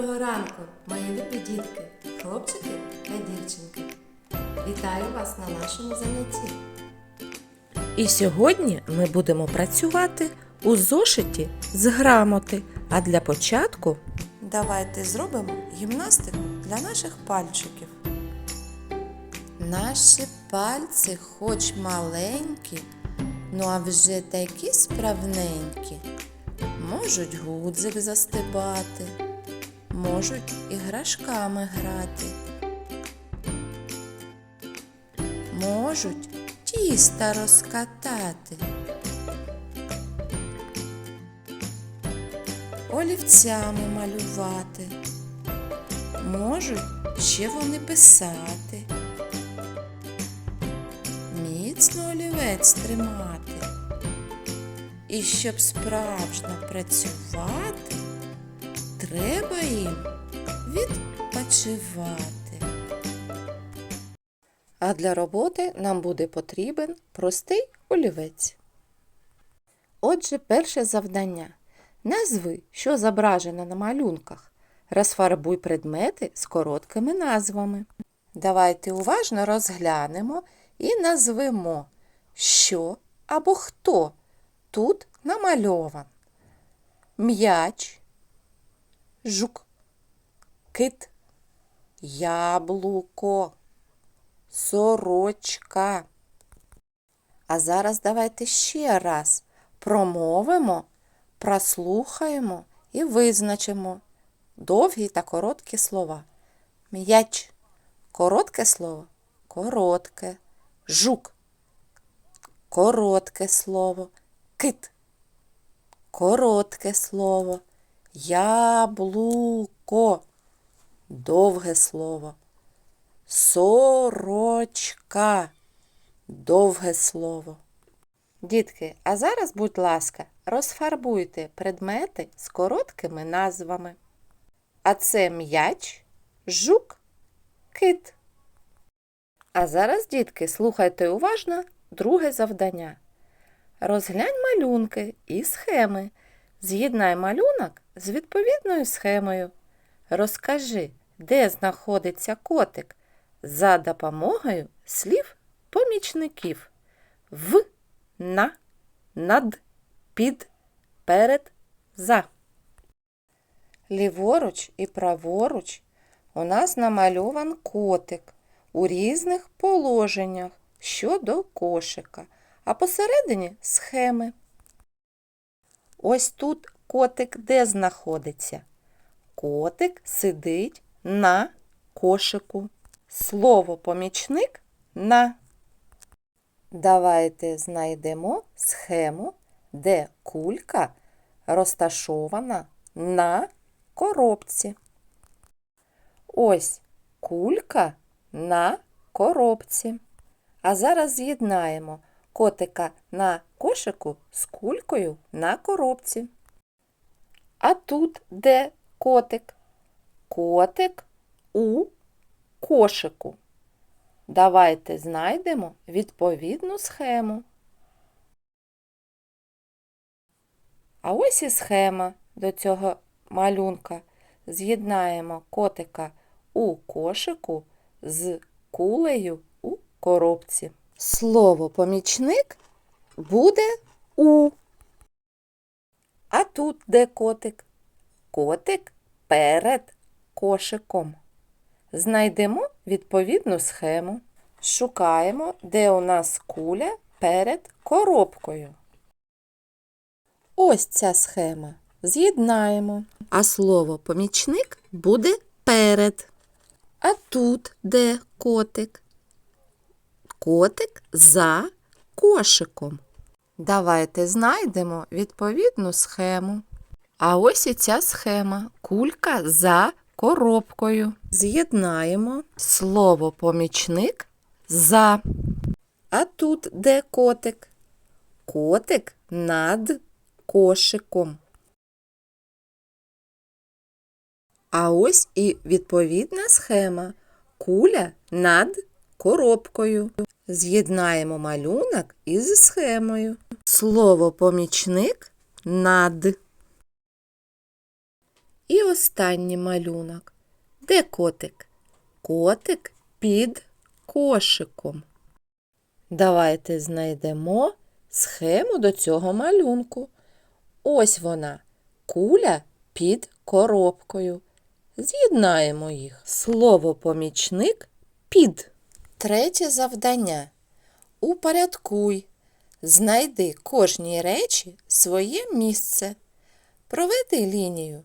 Доброго ранку, мої любі дітки, хлопчики та дівчинки. Вітаю вас на нашому занятті. І сьогодні ми будемо працювати у зошиті з грамоти. А для початку Давайте зробимо гімнастику для наших пальчиків. Наші пальці хоч маленькі, ну а вже такі справненькі. Можуть гудзик застибати, можуть іграшками грати. Можуть тіста розкатати. олівцями малювати. Можуть ще вони писати. Міцно олівець тримати. І щоб справжньо працювати, треба їм відпочивати. а для роботи нам буде потрібен простий олівець. Отже, перше завдання. Назви, що зображено на малюнках. Розфарбуй предмети з короткими назвами. Давайте уважно розглянемо і назвемо, що або хто тут намальован. М'яч, жук, кит, яблуко, сорочка. А зараз давайте ще раз промовимо, прослухаємо і визначимо довгі та короткі слова. М'яч. Коротке слово коротке. Жук. Коротке слово. Кит. Коротке слово. Яблуко. Довге слово. Сорочка. Довге слово. Дітки, а зараз, будь ласка, розфарбуйте предмети з короткими назвами. А це м'яч, жук, кит. А зараз, дітки, слухайте уважно друге завдання. Розглянь малюнки і схеми. З'єднай малюнок з відповідною схемою. Розкажи, де знаходиться котик за допомогою слів помічників в, на, над, під, перед, за. Ліворуч і праворуч у нас намальован котик у різних положеннях щодо кошика, а посередині схеми. Ось тут котик де знаходиться? Котик сидить на кошику. Слово помічник на. Давайте знайдемо схему, де кулька розташована на коробці. Ось кулька на коробці. А зараз з'єднаємо котика на кошику з кулькою на коробці. А тут де котик? Котик у кошику. Давайте знайдемо відповідну схему. А ось і схема до цього малюнка. З'єднаємо котика у кошику з кулею у коробці. Слово помічник буде у. А тут де котик? Котик перед кошиком. Знайдемо відповідну схему. Шукаємо, де у нас куля перед коробкою. Ось ця схема. З'єднаємо. А слово помічник буде перед. А тут де котик? Котик за кошиком. Давайте знайдемо відповідну схему. А ось і ця схема. Кулька за коробкою. З'єднаємо слово помічник за. А тут де котик? Котик над кошиком. А ось і відповідна схема. Куля над коробкою. З'єднаємо малюнок із схемою. Слово помічник над. І останній малюнок. Де котик? Котик під кошиком. Давайте знайдемо схему до цього малюнку. Ось вона, куля під коробкою. З'єднаємо їх. Слово помічник під. Третє завдання. Упорядкуй. Знайди кожній речі своє місце. Проведи лінію.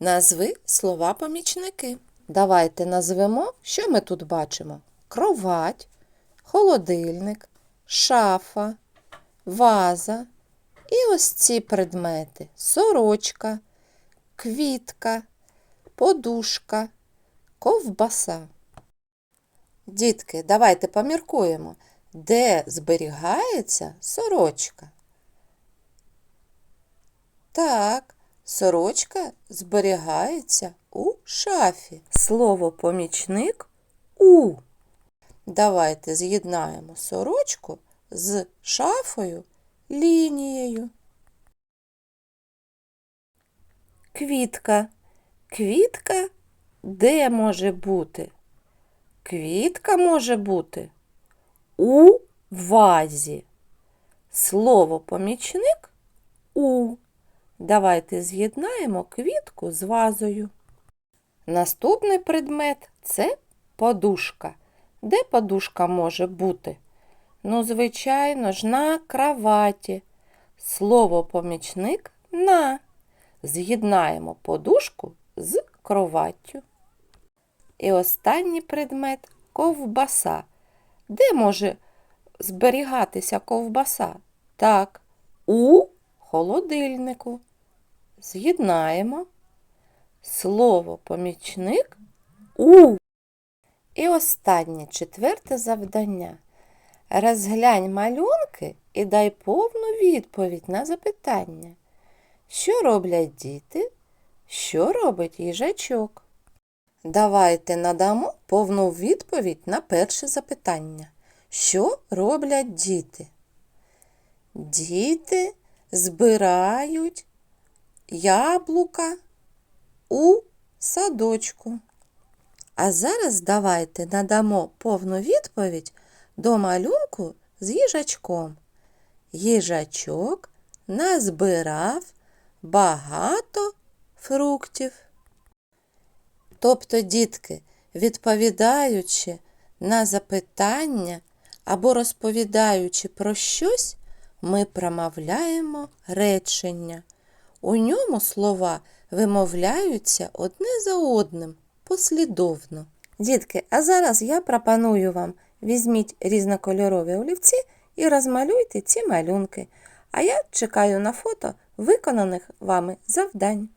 Назви слова помічники. Давайте назвемо, що ми тут бачимо: кровать, холодильник, шафа, ваза. І ось ці предмети: сорочка, квітка, подушка, ковбаса. Дітки, давайте поміркуємо, де зберігається сорочка. Так, сорочка зберігається у шафі. Слово помічник у. Давайте з'єднаємо сорочку з шафою лінією. Квітка. Квітка де може бути? Квітка може бути у вазі. Слово помічник у. Давайте з'єднаємо квітку з вазою. Наступний предмет це подушка. Де подушка може бути? Ну, звичайно ж, на кроваті. Слово помічник на. З'єднаємо подушку з кроваттю. І останній предмет ковбаса. Де може зберігатися ковбаса? Так, у холодильнику. З'єднаємо слово помічник у. І останнє четверте завдання. Розглянь малюнки і дай повну відповідь на запитання. Що роблять діти? Що робить їжачок? Давайте надамо повну відповідь на перше запитання. Що роблять діти? Діти збирають яблука у садочку. А зараз давайте надамо повну відповідь до малюнку з їжачком. Їжачок назбирав багато фруктів. Тобто, дітки, відповідаючи на запитання або розповідаючи про щось, ми промовляємо речення. У ньому слова вимовляються одне за одним послідовно. Дітки, а зараз я пропоную вам візьміть різнокольорові олівці і розмалюйте ці малюнки. А я чекаю на фото виконаних вами завдань.